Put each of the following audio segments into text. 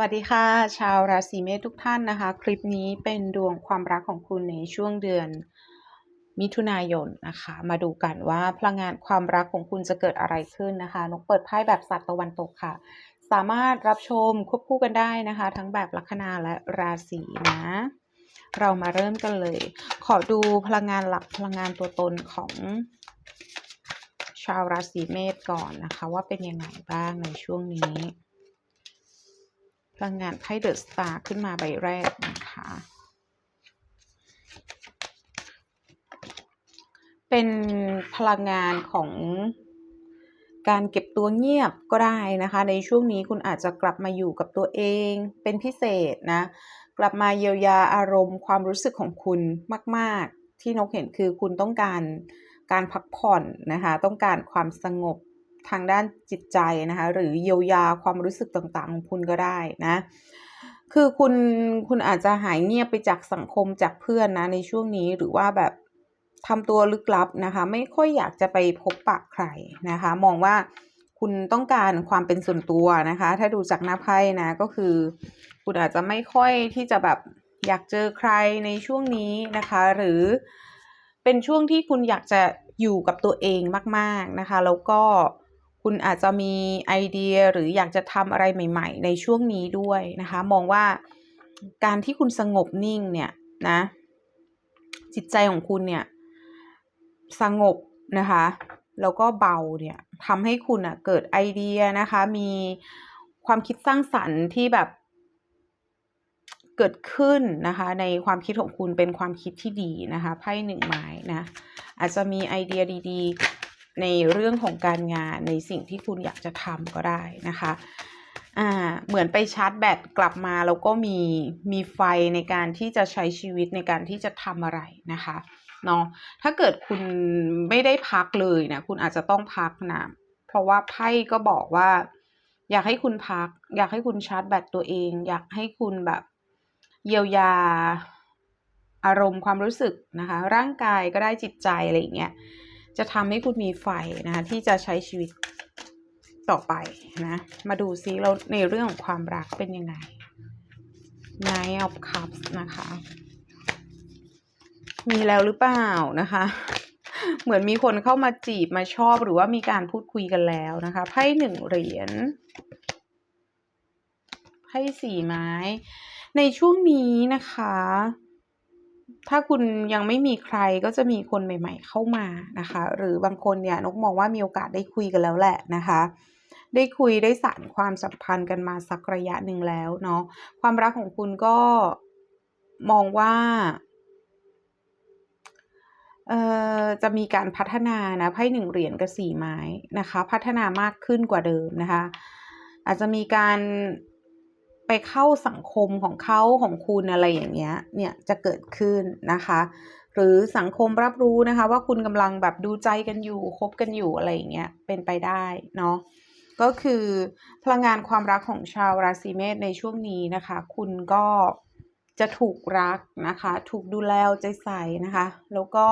วัสดีค่ะ ชาวราศีเมษทุกท่านนะคะ คลิปนี้เป็นดวงความรักของคุณในช่วงเดือน มิถุนายนนะคะ มาดูกันว่าพลังงานความรักของคุณจะเกิดอะไรขึ้นนะคะนกเปิดไพ่แบบสัตว์ตะวันตกค่ะ สามารถรับชมควบคู่กันได้นะคะ ทั้งแบบลัคนาและราศีนะ เรามาเริ่มกันเลย ขอดูพลังงานหลักพลังงานตัวตนของ ชาวราศีเมษก่อนนะคะ ว่าเป็นยังไงบ้างในช่วงนี้ พลังงานไพ่เดอะสตาร์ขึ้นมาใบแรกนะคะ เป็นพลังงานของการเก็บตัวเงียบก็ได้นะคะ ในช่วงนี้คุณอาจจะกลับมาอยู่กับตัวเองเป็นพิเศษนะ กลับมาเยียวยาอารมณ์ความรู้สึกของคุณมาก ๆ ที่นกเห็นคือคุณต้องการการพักผ่อนนะคะ ต้องการความสงบ ทางด้านจิตใจนะคะหรือเยียวยาความรู้สึกต่างๆ ของคุณก็ได้นะคือคุณคุณอาจจะหายเงียบไปจากสังคมจากเพื่อนนะในช่วงนี้หรือว่าแบบทำตัวลึกลับนะคะ ไม่ค่อยอยากจะไปพบปะใครนะคะ มองว่าคุณต้องการความเป็นส่วนตัวนะคะ ถ้าดูจากหน้าไพ่นะก็คือ คุณอาจจะไม่ค่อยที่จะแบบอยากเจอใครในช่วงนี้นะคะ หรือเป็นช่วงที่คุณอยากจะอยู่กับตัวเองมาก ๆนะคะ แล้วก็ คุณอาจจะมีไอเดียหรืออยากจะทำอะไรใหม่ ๆ ในช่วงนี้ด้วยนะคะ มองว่าการที่คุณสงบนิ่งเนี่ยนะ จิตใจของคุณเนี่ย สงบนะคะ แล้วก็เบาเนี่ยทำให้คุณอะเกิดไอเดียนะคะ มีความคิดสร้างสรรค์ที่แบบเกิดขึ้นนะคะ ในความคิดของคุณเป็นความคิดที่ดีนะคะไพ่หนึ่งไม้นะอาจจะมีไอเดียดี ๆ ในเรื่องของการงานในสิ่งที่คุณอยากจะทำก็ได้นะคะอ่าเหมือนไปชาร์จแบตกลับมาแล้วก็มีมีไฟในการที่จะใช้ชีวิตในการที่จะทำอะไรนะคะเนาะถ้าเกิดคุณไม่ได้พักเลยนะคุณอาจจะต้องพักนะเพราะว่าไพ่ก็บอกว่า อยากให้คุณพัก อยากให้คุณชาร์จแบตตัวเอง อยากให้คุณแบบเยียวยาอารมณ์ความรู้สึกนะคะ ร่างกายก็ได้จิตใจอะไรอย่างเงี้ย จะทำให้คุณมีไฟนะคะที่จะใช้ชีวิตต่อไปนะ มาดูซิเราในเรื่องของความรักเป็นยังไง Nine of Cups นะคะ มีแล้วหรือเปล่านะคะ เหมือนมีคนเข้ามาจีบมาชอบหรือว่ามีการพูดคุยกันแล้วนะคะ ไพ่หนึ่งเหรียญ ไพ่สี่ไม้ ในช่วงนี้นะคะ ถ้าคุณยังไม่มีใครก็จะมีคนใหม่ ๆ เข้ามานะคะ หรือบางคนเนี่ยนกมองว่ามีโอกาสได้คุยกันแล้วแหละนะคะ ได้คุยได้สานความสัมพันธ์กันมาสักระยะหนึ่งแล้วเนาะความรักของคุณก็มองว่าเออจะมีการพัฒนานะไพ่หนึ่งเหรียญกับสี่ไม้นะคะ พัฒนามากขึ้นกว่าเดิมนะคะ อาจจะมีการ ไปเข้าสังคมของเขาของคุณอะไรอย่างเงี้ยเนี่ยจะเกิดขึ้นนะคะ หรือสังคมรับรู้นะคะ ว่าคุณกำลังแบบดูใจกันอยู่คบกันอยู่อะไรอย่างเงี้ยเป็นไปได้เนาะก็คือพลังงานความรักของชาวราศีเมษในช่วงนี้นะคะ คุณก็จะถูกรักนะคะ ถูกดูแลใจใส่นะคะ แล้วก็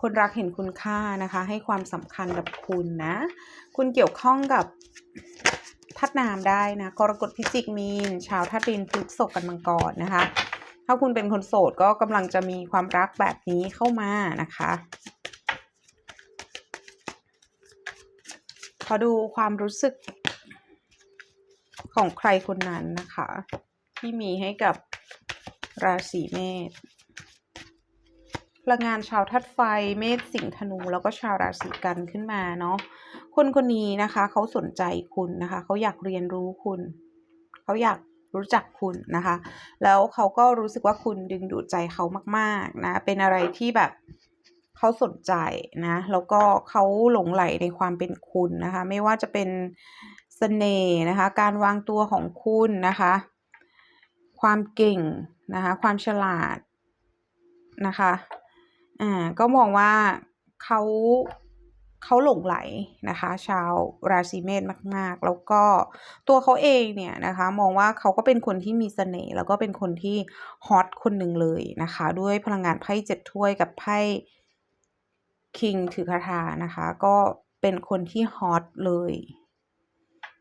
คนรักเห็นคุณค่านะคะ ให้ความสำคัญกับคุณนะ คุณเกี่ยวข้องกับ ทัดน้ำได้นะกรกฎพิจิกมีน ชาวทัดดินพฤกษกกันมังกรนะคะ ถ้าคุณเป็นคนโสดก็กำลังจะมีความรักแบบนี้เข้ามานะคะขอดูความรู้สึกของใครคนนั้นนะคะ ที่มีให้กับราศีเมษพลังงานชาวทัดไฟเมษสิงห์ธนูแล้วก็ชาวราศีกันขึ้นมาเนาะ คนคนนี้นะคะ เขาสนใจคุณนะคะ เขาอยากเรียนรู้คุณ เขาอยากรู้จักคุณนะคะ แล้วเขาก็รู้สึกว่าคุณดึงดูดใจเขามากๆนะ เป็นอะไรที่แบบเขาสนใจนะ แล้วก็เขาหลงไหลในความเป็นคุณนะคะ ไม่ว่าจะเป็นสเสน่ห์นะคะ การวางตัวของคุณนะคะ ความเก่งนะคะ ความฉลาดนะคะ อ่า ก็มองว่าเขา เขาหลงไหลนะคะ ชาวราศีเมษมาก ๆ แล้วก็ตัวเขาเองเนี่ยนะคะ มองว่าเขาก็เป็นคนที่มีเสน่ห์แล้วก็เป็นคนที่ฮอตคนหนึ่งเลยนะคะ ด้วยพลังงานไพ่เจ็ดถ้วยกับไพ่คิงถือคาถานะคะ ก็เป็นคนที่ฮอตเลย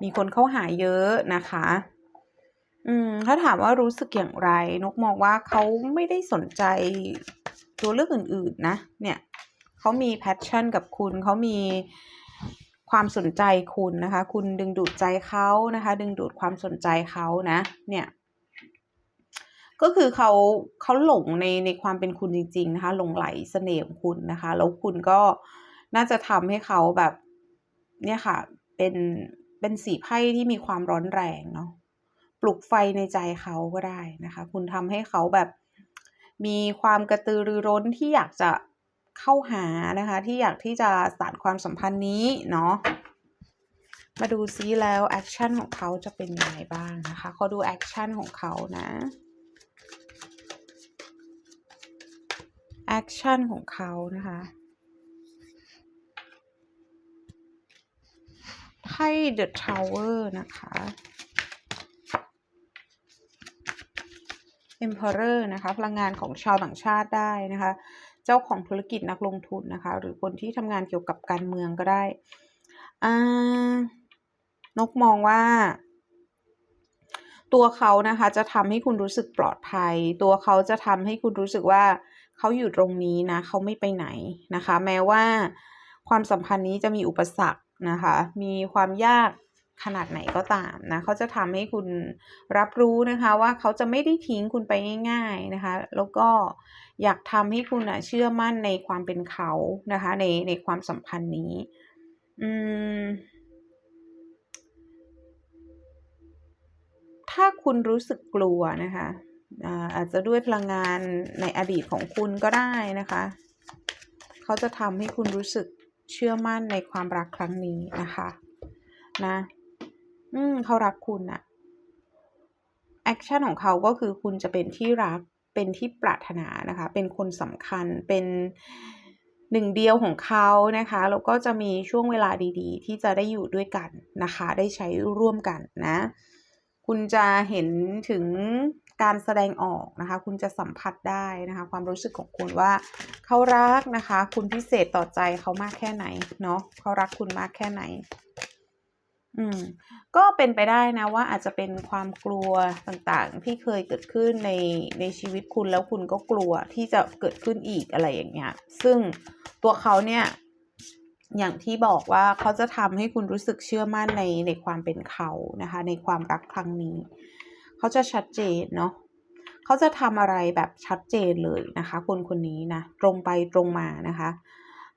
มีคนเข้าหาเยอะนะคะอืมถ้าถามว่ารู้สึกอย่างไร นกมองว่าเขาไม่ได้สนใจตัวเลือกอื่น ๆ นะ เนี่ย เขามี passion กับคุณเขามีความสนใจคุณนะคะ คุณดึงดูดใจเขานะคะ ดึงดูดความสนใจเขานะ เนี่ยก็คือเขาเขาหลงในในความเป็นคุณจริง ๆ นะคะ หลงไหลเสน่ห์ของคุณนะคะ แล้วคุณก็น่าจะทำให้เขาแบบ เนี่ยค่ะ เป็นเป็นสีไพ่ที่มีความร้อนแรงเนาะปลุกไฟในใจเขาก็ได้นะคะ คุณทำให้เขาแบบ มีความกระตือรือร้นที่อยากจะ เข้าหานะคะ ที่อยากที่จะสานความสัมพันธ์นี้เนาะมาดูซิแล้วแอคชั่นของเขาจะเป็นยังไงบ้างนะคะขอดูแอคชั่นของเขานะแอคชั่นของเขานะคะไพ่ The Tower นะคะ Emperor นะคะ พลังงานของชาวต่างชาติได้นะคะ เจ้าของธุรกิจนักลงทุนนะคะ หรือคนที่ทำงานเกี่ยวกับการเมืองก็ได้นกมองว่า ตัวเขานะคะจะทำให้คุณรู้สึกปลอดภัย ตัวเขาจะทำให้คุณรู้สึกว่าเขาอยู่ตรงนี้นะเขาไม่ไปไหนนะคะ แม้ว่าความสัมพันธ์นี้จะมีอุปสรรคนะคะ มีความยาก ขนาดไหนก็ตามนะเขาจะทำให้คุณรับรู้นะคะว่าเขาจะไม่ได้ทิ้งคุณไปง่าย ๆนะคะ แล้วก็อยากทำให้คุณนะเชื่อมั่นในความเป็นเขานะคะ ในในความสัมพันธ์นี้ อืม ถ้าคุณรู้สึกกลัวนะคะอาจจะด้วยพลังงานในอดีตของคุณก็ได้นะคะ เขาจะทำให้คุณรู้สึกเชื่อมั่นในความรักครั้งนี้นะคะ นะ อืมเขารักคุณอะแอคชั่นของเขาก็คือคุณจะเป็นที่รักเป็นที่ปรารถนานะคะ เป็นคนสำคัญเป็นหนึ่งเดียวของเขานะคะแล้วก็จะมีช่วงเวลาดีๆ ที่จะได้อยู่ด้วยกันนะคะ ได้ใช้ร่วมกันนะ คุณจะเห็นถึงการแสดงออกนะคะ คุณจะสัมผัสได้นะคะ ความรู้สึกของคุณว่าเขารักนะคะ คุณพิเศษต่อใจเขามากแค่ไหนเนาะเขารักคุณมากแค่ไหน อืมก็เป็นไปได้นะว่าอาจจะเป็นความกลัวต่างๆ ที่เคยเกิดขึ้นในในชีวิตคุณแล้วคุณก็กลัวที่จะเกิดขึ้นอีกอะไรอย่างเงี้ย ซึ่งตัวเขาเนี่ยอย่างที่บอกว่าเขาจะทำให้คุณรู้สึกเชื่อมั่นในในความเป็นเขานะคะ ในความรักครั้งนี้ เขาจะชัดเจนเนาะเขาจะทำอะไรแบบชัดเจนเลยนะคะ คนคนนี้นะตรงไปตรงมานะคะ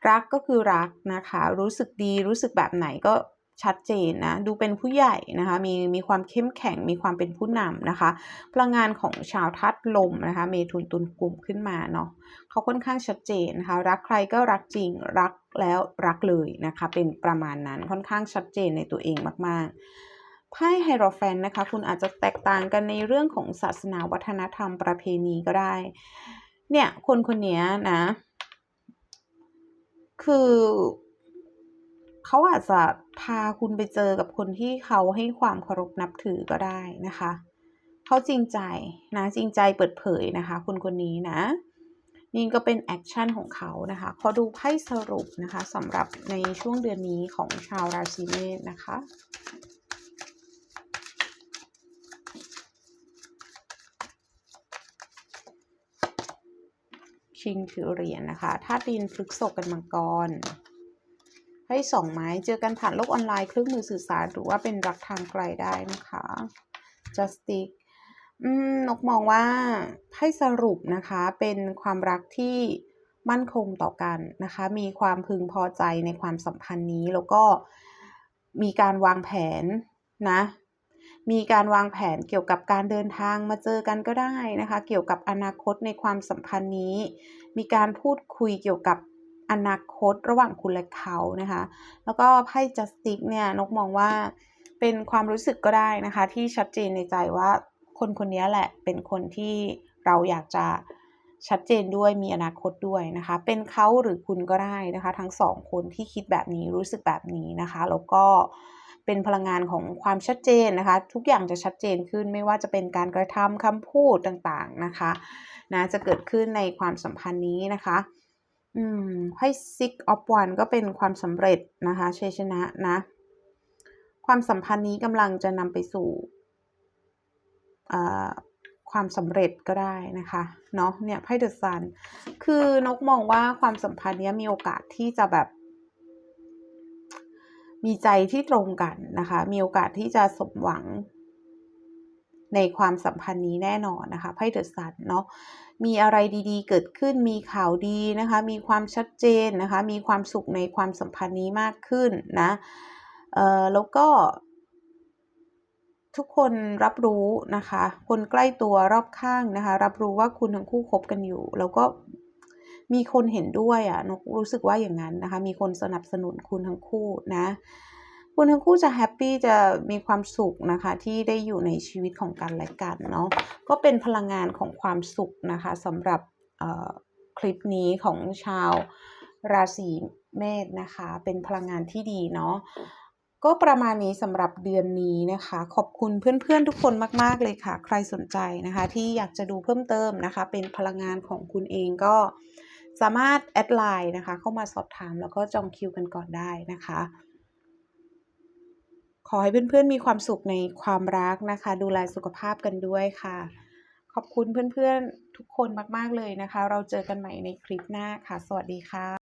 รักก็คือรักนะคะ รู้สึกดีรู้สึกแบบไหนก็ ชัดเจนนะ ดูเป็นผู้ใหญ่นะคะ มีมีความเข้มแข็ง มีความเป็นผู้นำนะคะ พลังงานของชาวทัดลมนะคะ เมทุนตุนกลุ่มขึ้นมาเนาะเขาค่อนข้างชัดเจนนะคะ รักใครก็รักจริง รักแล้วรักเลยนะคะ เป็นประมาณนั้น ค่อนข้างชัดเจนในตัวเองมาก ๆไพ่ไฮโรแฟนนะคะ คุณอาจจะแตกต่างกันในเรื่องของศาสนาวัฒนธรรมประเพณีก็ได้ เนี่ย คนคนนี้นะ คือ เขาอาจจะพาคุณไปเจอกับคนที่เขาให้ความเคารพนับถือก็ได้นะคะ เขาจริงใจนะจริงใจเปิดเผยนะคะ คนคนนี้นะ นี่ก็เป็นแอคชั่นของเขานะคะขอดูไพ่สรุปนะคะสำหรับในช่วงเดือนนี้ของชาวราศีเมษนะคะชิงถือเหรียญนะคะธาตุดินพฤกษกกันมังกร ให้สองไม้เจอกันผ่านโลกออนไลน์เครื่องมือสื่อสาร หรือว่าเป็นรักทางไกลได้นะคะ Justic นกมองว่าให้สรุปนะคะเป็นความรักที่มั่นคงต่อกันนะคะ มีความพึงพอใจในความสัมพันธ์นี้แล้วก็มีการวางแผนนะมีการวางแผนเกี่ยวกับการเดินทางมาเจอกันก็ได้นะคะ เกี่ยวกับอนาคตในความสัมพันธ์นี้ มีการพูดคุยเกี่ยวกับ อนาคตระหว่างคุณและเขานะคะ แล้วก็ไพ่จัสติกเนี่ยนกมองว่าเป็นความรู้สึกก็ได้นะคะ ที่ชัดเจนในใจว่าคนคนนี้แหละเป็นคนที่เราอยากจะชัดเจนด้วยมีอนาคตด้วยนะคะ เป็นเขาหรือคุณก็ได้นะคะ ทั้งสองคนที่คิดแบบนี้รู้สึกแบบนี้นะคะ แล้วก็เป็นพลังงานของความชัดเจนนะคะ ทุกอย่างจะชัดเจนขึ้นไม่ว่าจะเป็นการกระทำคำพูดต่างๆนะคะนะจะเกิดขึ้นในความสัมพันธ์นี้นะคะ อืมไพ่ six of one ก็เป็นความสำเร็จนะคะชัยชนะนะ ความสัมพันธ์นี้กำลังจะนำไปสู่ความสำเร็จก็ได้นะคะเนาะเนี่ยไพ่เดอะซันคือนกมองว่าความสัมพันธ์นี้มีโอกาสที่จะแบบ มีใจที่ตรงกันนะคะ มีโอกาสที่จะสมหวัง ในความสัมพันธ์นี้แน่นอนนะคะไพ่เดอะซันเนาะมีอะไรดีๆ เกิดขึ้นมีข่าวดีนะคะ มีความชัดเจนนะคะ มีความสุขในความสัมพันธ์นี้มากขึ้นนะเอ่อแล้วก็ ทุกคนรับรู้นะคะ คนใกล้ตัวรอบข้างนะคะ รับรู้ว่าคุณทั้งคู่คบกันอยู่ แล้วก็มีคนเห็นด้วยอะ่ะนกรู้สึกว่าอย่างนั้นนะคะ มีคนสนับสนุนคุณทั้งคู่นะ คุณทั้งคู่จะแฮปปี้จะมีความสุขนะคะ ที่ได้อยู่ในชีวิตของกันและกันเนาะก็เป็นพลังงานของความสุขนะคะสำหรับคลิปนี้ของชาวราศีเมษนะคะ เป็นพลังงานที่ดีเนาะก็ประมาณนี้สำหรับเดือนนี้นะคะ ขอบคุณเพื่อนๆทุกคนมาก ๆ เลยค่ะ ใครสนใจนะคะ ที่อยากจะดูเพิ่มเติมนะคะ เป็นพลังงานของคุณเองก็สามารถแอดไลน์นะคะ เข้ามาสอบถามแล้วก็จองคิวกันก่อนได้นะคะ ขอให้เพื่อนๆมีความสุขในความรักนะคะ ดูแลสุขภาพกันด้วยค่ะ ขอบคุณเพื่อนๆทุกคนมากๆเลยนะคะ เราเจอกันใหม่ในคลิปหน้าค่ะ สวัสดีค่ะ